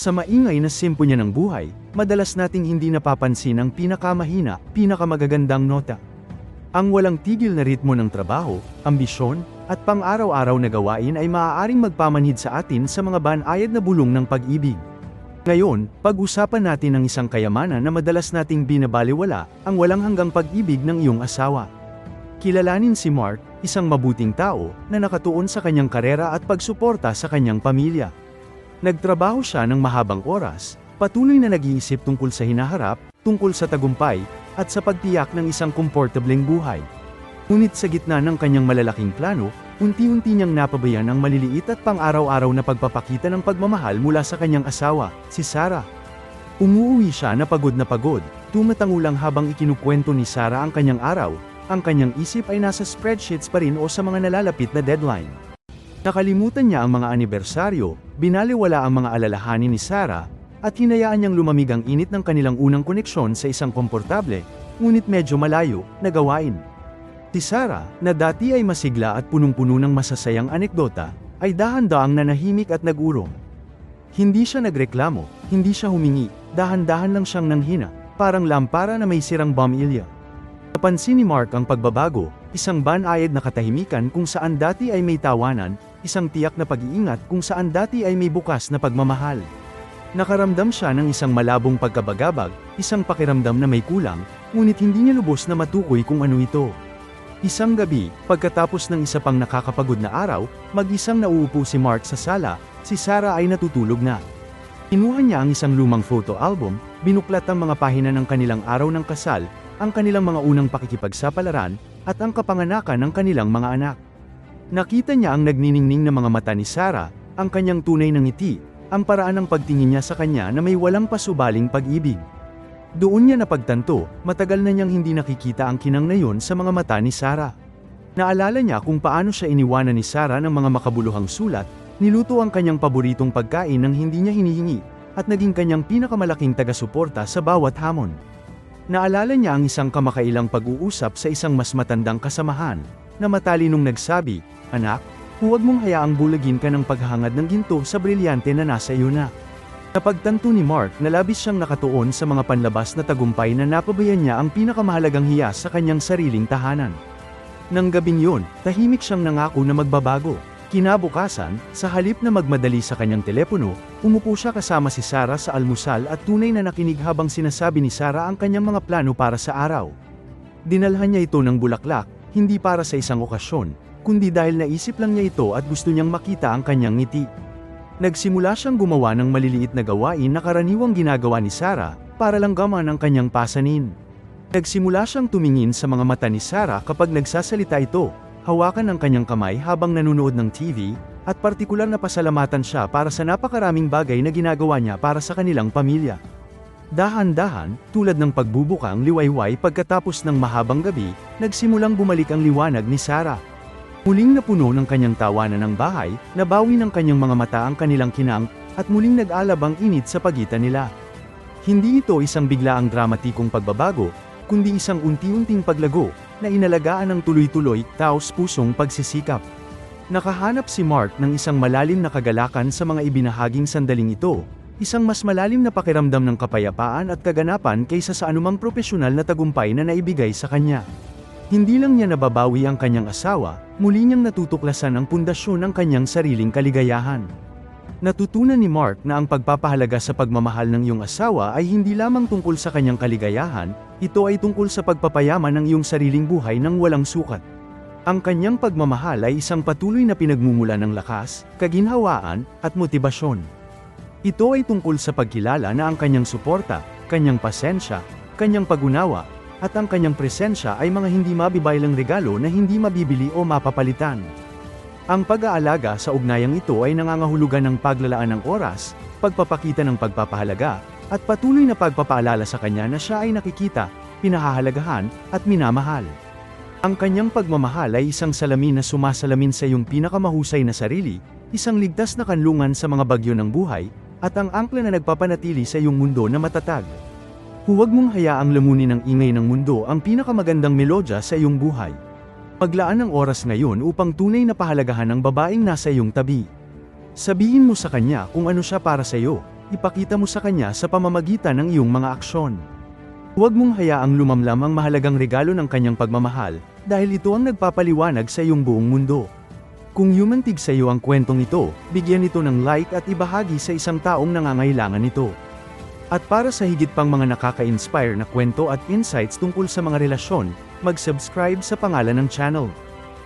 Sa maingay na simpo niya ng buhay, madalas nating hindi napapansin ang pinakamahina, pinakamagagandang nota. Ang walang tigil na ritmo ng trabaho, ambisyon, at pang-araw-araw na gawain ay maaaring magpamanhid sa atin sa mga banayad na bulong ng pag-ibig. Ngayon, pag-usapan natin ang isang kayamanan na madalas nating binabaliwala, ang walang hanggang pag-ibig ng iyong asawa. Kilalanin si Mark, isang mabuting tao, na nakatuon sa kanyang karera at pagsuporta sa kanyang pamilya. Nagtrabaho siya ng mahabang oras, patuloy na nag-iisip tungkol sa hinaharap, tungkol sa tagumpay, at sa pagtiyak ng isang komportableng buhay. Ngunit sa gitna ng kanyang malalaking plano, unti-unti niyang napabayan ang maliliit at pang-araw-araw na pagpapakita ng pagmamahal mula sa kanyang asawa, si Sarah. Umuuwi siya na pagod na pagod, tumatangulang habang ikinukwento ni Sarah ang kanyang araw, ang kanyang isip ay nasa spreadsheets pa rin o sa mga nalalapit na deadline. Nakalimutan niya ang mga anibersaryo, binaliwala ang mga alalahanin ni Sarah, at hinayaan niyang lumamig ang init ng kanilang unang koneksyon sa isang komportable, ngunit medyo malayo, na gawain. Si Sarah, na dati ay masigla at punong-puno ng masasayang anekdota, ay dahan-daang nanahimik at nag-urong. Hindi siya nagreklamo, hindi siya humingi, dahan-dahan lang siyang nanghina, parang lampara na may sirang bombilya. Napansin ni Mark ang pagbabago, isang banayad na katahimikan kung saan dati ay may tawanan, isang tiyak na pag-iingat kung saan dati ay may bukas na pagmamahal. Nakaramdam siya ng isang malabong pagkabagabag, isang pakiramdam na may kulang, ngunit hindi niya lubos na matukoy kung ano ito. Isang gabi, pagkatapos ng isa pang nakakapagod na araw, mag-isang nauupo si Mark sa sala, si Sarah ay natutulog na. Kinuha niya ang isang lumang photo album, binuklat ang mga pahina ng kanilang araw ng kasal, ang kanilang mga unang pakikipagsapalaran, at ang kapanganakan ng kanilang mga anak. Nakita niya ang nagniningning na mga mata ni Sarah, ang kanyang tunay na ngiti, ang paraan ng pagtingin niya sa kanya na may walang pasubaling pag-ibig. Doon niya napagtanto, matagal na niyang hindi nakikita ang kinang na yon sa mga mata ni Sarah. Naalala niya kung paano siya iniwanan ni Sarah ng mga makabuluhang sulat, niluto ang kanyang paboritong pagkain nang hindi niya hinihingi, at naging kanyang pinakamalaking taga-suporta sa bawat hamon. Naalala niya ang isang kamakailang pag-uusap sa isang mas matandang kasamahan, na matalinong nagsabi, Anak, huwag mong hayaang bulagin ka ng paghangad ng ginto sa brilyante na nasa iyo na. Napagtanto ni Mark na labis siyang nakatuon sa mga panlabas na tagumpay na napabayan niya ang pinakamahalagang hiyas sa kanyang sariling tahanan. Nang gabing yun, tahimik siyang nangako na magbabago. Kinabukasan, sa halip na magmadali sa kanyang telepono, umupo siya kasama si Sarah sa almusal at tunay na nakinig habang sinasabi ni Sarah ang kanyang mga plano para sa araw. Dinalhan niya ito ng bulaklak, hindi para sa isang okasyon, kundi dahil naisip lang niya ito at gusto niyang makita ang kanyang ngiti. Nagsimula siyang gumawa ng maliliit na gawain na karaniwang ginagawa ni Sarah, para lang gaman ang kanyang pasanin. Nagsimula siyang tumingin sa mga mata ni Sarah kapag nagsasalita ito, hawakan ang kanyang kamay habang nanonood ng TV, at partikular na pasalamatan siya para sa napakaraming bagay na ginagawa niya para sa kanilang pamilya. Dahan-dahan, tulad ng pagbubukang liwayway pagkatapos ng mahabang gabi, nagsimulang bumalik ang liwanag ni Sarah. Muling napuno ng kanyang tawanan ng bahay, nabawi ng kanyang mga mata ang kanilang kinang, at muling nag-alab ang init sa pagitan nila. Hindi ito isang biglaang dramatikong pagbabago, kundi isang unti-unting paglago, na inalagaan ng tuloy-tuloy, taos pusong pagsisikap. Nakahanap si Mark ng isang malalim na kagalakan sa mga ibinahaging sandaling ito, isang mas malalim na pakiramdam ng kapayapaan at kaganapan kaysa sa anumang profesional na tagumpay na naibigay sa kanya. Hindi lang niya nababawi ang kanyang asawa, muli niyang natutuklasan ang pundasyon ng kanyang sariling kaligayahan. Natutunan ni Mark na ang pagpapahalaga sa pagmamahal ng iyong asawa ay hindi lamang tungkol sa kanyang kaligayahan, ito ay tungkol sa pagpapayaman ng iyong sariling buhay ng walang sukat. Ang kanyang pagmamahal ay isang patuloy na pinagmumula ng lakas, kaginhawaan, at motibasyon. Ito ay tungkol sa pagkilala na ang kanyang suporta, kanyang pasensya, kanyang pagunawa, at ang kanyang presensya ay mga hindi mabibaylang regalo na hindi mabibili o mapapalitan. Ang pag-aalaga sa ugnayang ito ay nangangahulugan ng paglalaan ng oras, pagpapakita ng pagpapahalaga, at patuloy na pagpapaalala sa kanya na siya ay nakikita, pinahahalagahan, at minamahal. Ang kanyang pagmamahal ay isang salamin na sumasalamin sa iyong pinakamahusay na sarili, isang ligtas na kanlungan sa mga bagyo ng buhay, at ang angkla na nagpapanatili sa iyong mundo na matatag. Huwag mong hayaang lamunin ng ingay ng mundo ang pinakamagandang melodya sa iyong buhay. Maglaan ng oras ngayon upang tunay na pahalagahan ang babaeng nasa iyong tabi. Sabihin mo sa kanya kung ano siya para sa iyo, ipakita mo sa kanya sa pamamagitan ng iyong mga aksyon. Huwag mong hayaang lumamlam ang mahalagang regalo ng kanyang pagmamahal, dahil ito ang nagpapaliwanag sa iyong buong mundo. Kung yumantig sa iyo ang kwentong ito, bigyan ito ng like at ibahagi sa isang taong nangangailangan nito. At para sa higit pang mga nakaka-inspire na kwento at insights tungkol sa mga relasyon, mag-subscribe sa pangalan ng channel.